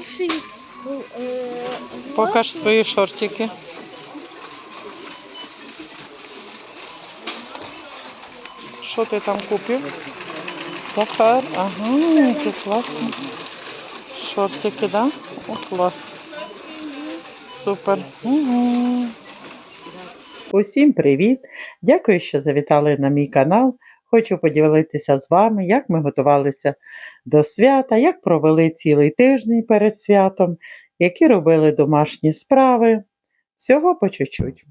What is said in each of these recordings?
Перший е, Покаж свої шортики. Що ти там купив? Захар, ага, які класно. Шортики, да? О, клас. Супер. Угу. Усім привіт! Дякую, що завітали на мій канал. Хочу поділитися з вами, як ми готувалися до свята, як провели цілий тиждень перед святом, які робили домашні справи. Всього по чуть-чуть.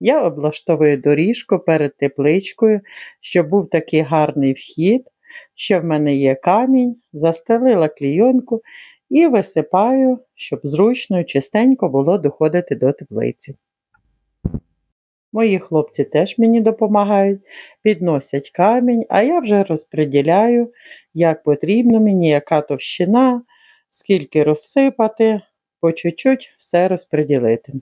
Я облаштовую доріжку перед тепличкою, щоб був такий гарний вхід, що в мене є камінь, застелила клійонку і висипаю, щоб зручно чистенько було доходити до теплиці. Мої хлопці теж мені допомагають, підносять камінь, а я вже розподіляю, як потрібно мені, яка товщина, скільки розсипати, по чуть-чуть все розподілити.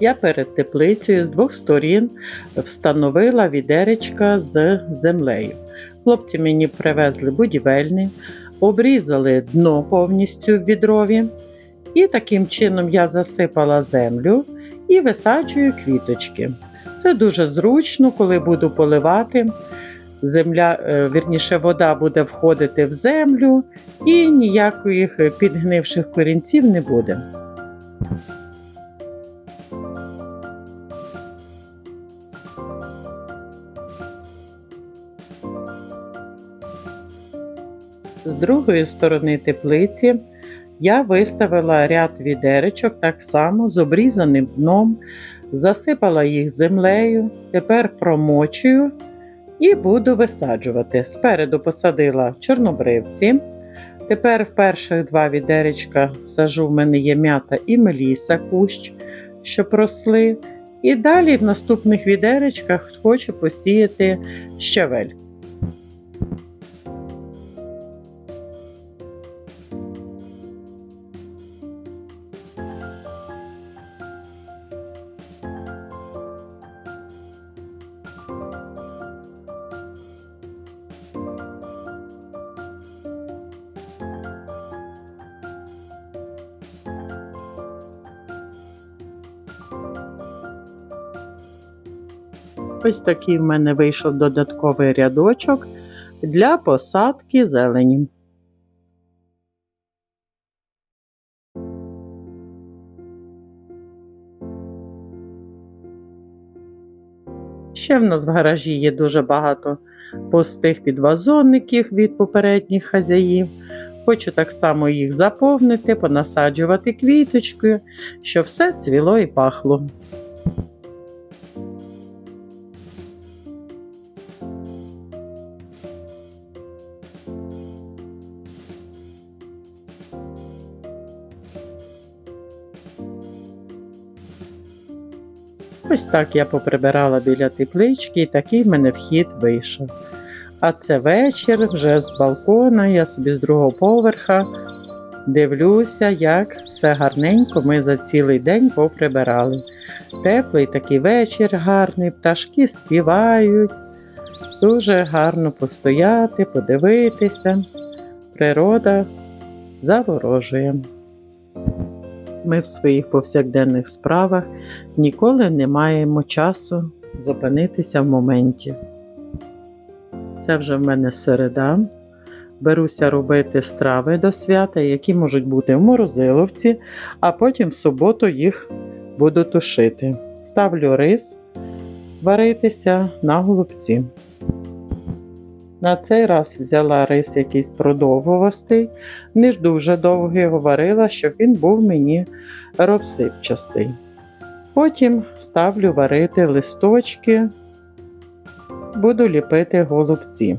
Я перед теплицею з двох сторін встановила відеречка з землею. Хлопці мені привезли будівельні, обрізали дно повністю в відрові. І таким чином я засипала землю і висаджую квіточки. Це дуже зручно, коли буду поливати. Земля, е, вірніше, вода буде входити в землю і ніяких підгнивших корінців не буде. З другої сторони теплиці я виставила ряд відеречок так само з обрізаним дном, засипала їх землею, тепер промочую і буду висаджувати. Спереду посадила чорнобривці. Тепер в перших два відеречка сажу в мене є м'ята і меліса кущ, щоб росли. І далі в наступних відеречках хочу посіяти щавель. Ось такий в мене вийшов додатковий рядочок для посадки зелені. Ще в нас в гаражі є дуже багато пустих підвазонників від попередніх хазяїв. Хочу так само їх заповнити, понасаджувати квіточкою, щоб все цвіло і пахло. Ось так я поприбирала біля теплички і такий в мене вхід вийшов. А це вечір вже з балкона, я собі з другого поверха дивлюся, як все гарненько ми за цілий день поприбирали. Теплий такий вечір гарний, пташки співають. Дуже гарно постояти, подивитися. Природа заворожує. Ми в своїх повсякденних справах ніколи не маємо часу зупинитися в моменті. Це вже в мене середа. Беруся робити страви до свята, які можуть бути в морозиловці, а потім в суботу їх буду тушити. Ставлю рис варитися на голубці. На цей раз взяла рис якийсь продовгувастий, не ж дуже довго його варила, щоб він був мені розсипчастий. Потім ставлю варити листочки, буду ліпити голубці.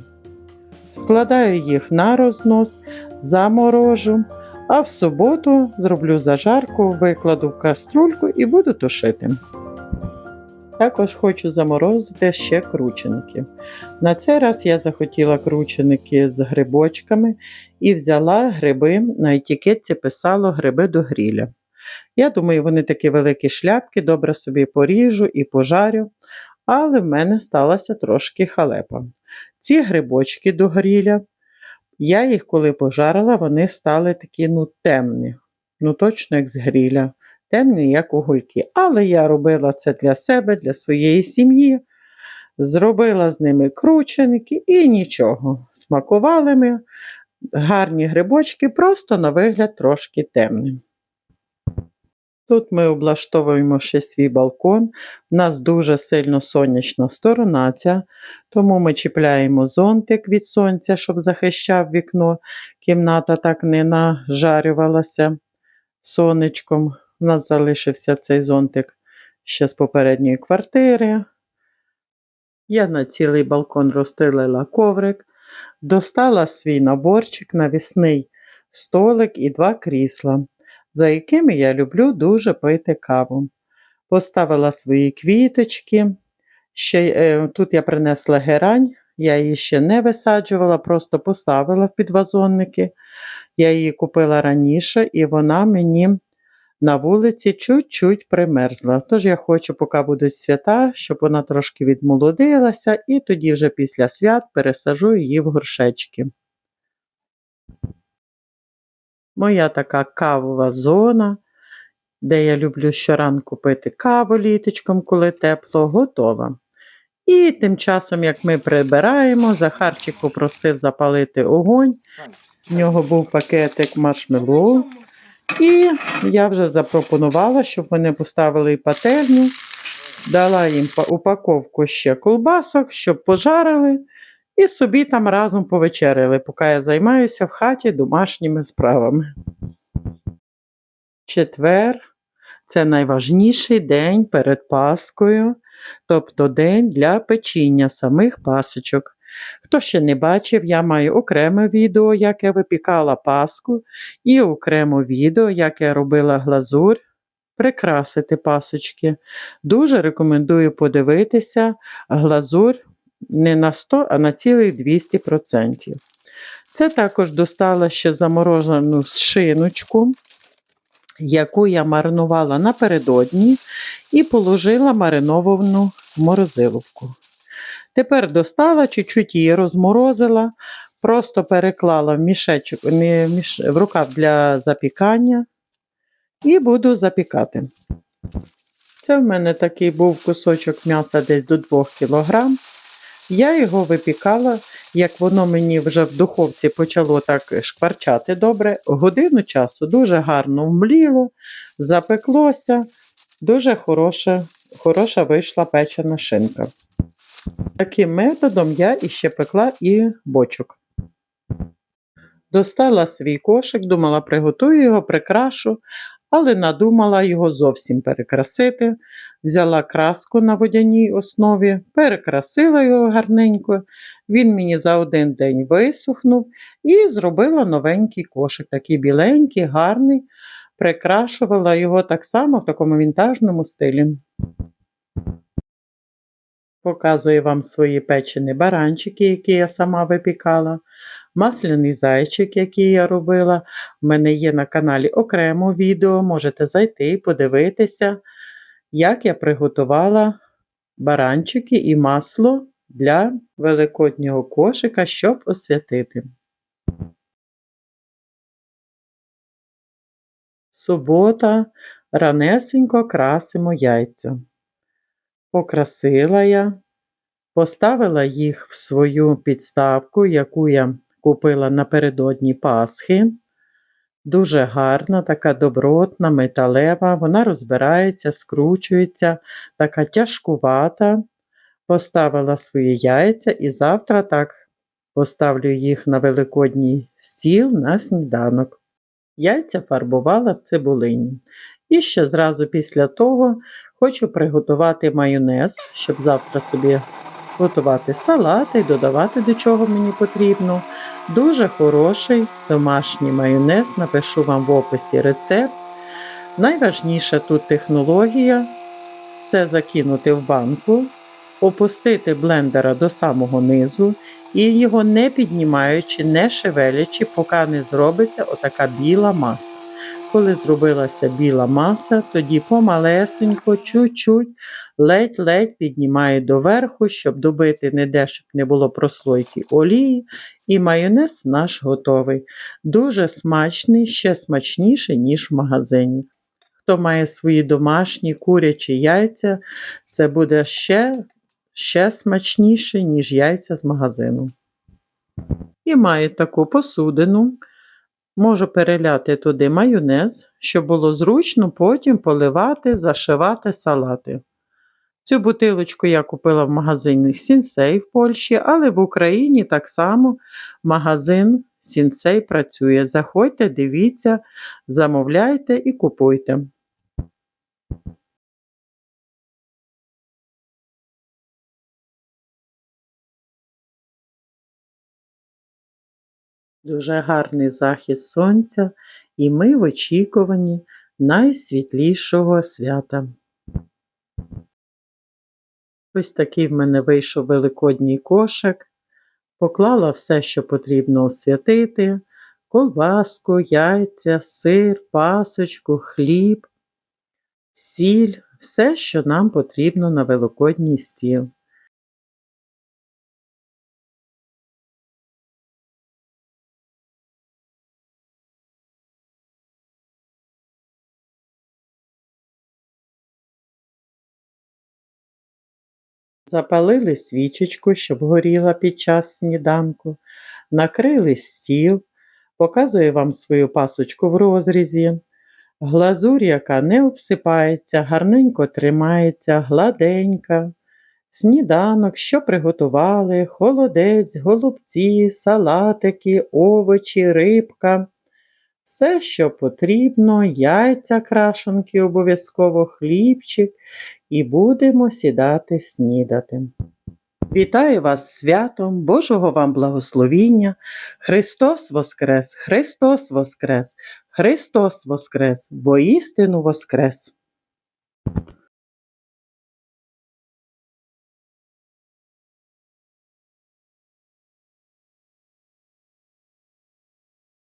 Складаю їх на рознос, заморожу, а в суботу зроблю зажарку, викладу в каструльку і буду тушити. Також хочу заморозити ще крученики. На цей раз я захотіла крученики з грибочками і взяла гриби. На етикетці писало гриби до гріля. Я думаю, вони такі великі шляпки, добре собі поріжу і пожарю, але в мене сталася трошки халепа. Ці грибочки до гріля, я їх коли пожарила, вони стали такі ну, темні, ну точно як з гріля темні, як угольки. Але я робила це для себе, для своєї сім'ї. Зробила з ними крученики і нічого. Смакували ми гарні грибочки, просто на вигляд трошки темні. Тут ми облаштовуємо ще свій балкон. У нас дуже сильно сонячна сторона ця, тому ми чіпляємо зонтик від сонця, щоб захищав вікно. Кімната так не нажарювалася сонечком. У нас залишився цей зонтик ще з попередньої квартири. Я на цілий балкон розстелила коврик, достала свій наборчик, навісний столик і два крісла, за якими я люблю дуже пити каву. Поставила свої квіточки. Ще, е, тут я принесла герань, я її ще не висаджувала, просто поставила в підвазонники. Я її купила раніше, і вона мені на вулиці чуть-чуть примерзла. Тож я хочу, поки будуть свята, щоб вона трошки відмолодилася, і тоді вже після свят пересажу її в горшечки. Моя така кавова зона, де я люблю щоранку пити каву літочком, коли тепло, готова. І тим часом, як ми прибираємо, Захарчик попросив запалити огонь. В нього був пакетик маршмеллоу. І я вже запропонувала, щоб вони поставили пательню, дала їм упаковку ще колбасок, щоб пожарили і собі там разом повечеряли, поки я займаюся в хаті домашніми справами. Четвер це найважніший день перед Паскою, тобто день для печіння самих пасочок. Хто ще не бачив, я маю окреме відео, як я випікала паску, і окремо відео, як я робила глазурь, прикрасити пасочки. Дуже рекомендую подивитися глазурь не на 100, а на цілих 200%. Це також достала ще заморожену шиночку, яку я маринувала напередодні і положила мариновану морозиловку. Тепер достала, чуть-чуть її розморозила, просто переклала в мішечок, в рукав для запікання і буду запікати. Це в мене такий був кусочок м'яса десь до 2 кг. Я його випікала, як воно мені вже в духовці почало так шкварчати добре. Годину часу дуже гарно вмліло, запеклося, дуже хороша, хороша вийшла печена шинка. Таким методом я іще пекла і бочок. Достала свій кошик, думала, приготую його, прикрашу, але надумала його зовсім перекрасити. Взяла краску на водяній основі, перекрасила його гарненько. Він мені за один день висохнув і зробила новенький кошик, такий біленький, гарний. Прикрашувала його так само в такому вінтажному стилі. Показую вам свої печені баранчики, які я сама випікала, масляний зайчик, який я робила. У мене є на каналі окремо відео, можете зайти і подивитися, як я приготувала баранчики і масло для великоднього кошика, щоб освятити. Субота, ранесенько красимо яйця. Покрасила я, поставила їх в свою підставку, яку я купила напередодні Пасхи. Дуже гарна, така добротна, металева, вона розбирається, скручується, така тяжкувата. Поставила свої яйця і завтра так поставлю їх на великодній стіл на сніданок. Яйця фарбувала в цибулині. І ще зразу після того хочу приготувати майонез, щоб завтра собі готувати салати і додавати до чого мені потрібно. Дуже хороший домашній майонез, напишу вам в описі рецепт. Найважніша тут технологія все закинути в банку, опустити блендера до самого низу і його не піднімаючи, не шевелячи, поки не зробиться отака біла маса. Коли зробилася біла маса, тоді помалесенько, чуть-чуть, ледь-ледь піднімаю доверху, щоб добити не де, щоб не було прослойки олії. І майонез наш готовий. Дуже смачний, ще смачніший, ніж в магазині. Хто має свої домашні курячі яйця, це буде ще, ще смачніше, ніж яйця з магазину. І маю таку посудину. Можу переляти туди майонез, щоб було зручно потім поливати, зашивати салати. Цю бутилочку я купила в магазині Сінсей в Польщі, але в Україні так само магазин Сінсей працює. Заходьте, дивіться, замовляйте і купуйте. Дуже гарний захід сонця, і ми в очікуванні найсвітлішого свята. Ось такий в мене вийшов великодній кошик. Поклала все, що потрібно освятити: колбаску, яйця, сир, пасочку, хліб, сіль, все, що нам потрібно на великодній стіл. Запалили свічечку, щоб горіла під час сніданку, накрили стіл, показую вам свою пасочку в розрізі. Глазурь, яка не обсипається, гарненько тримається, гладенька. Сніданок, що приготували, холодець, голубці, салатики, овочі, рибка. Все, що потрібно, яйця крашенки, обов'язково хлібчик, і будемо сідати снідати. Вітаю вас святом, Божого вам благословіння. Христос Воскрес, Христос Воскрес, Христос Воскрес, бо істину Воскрес.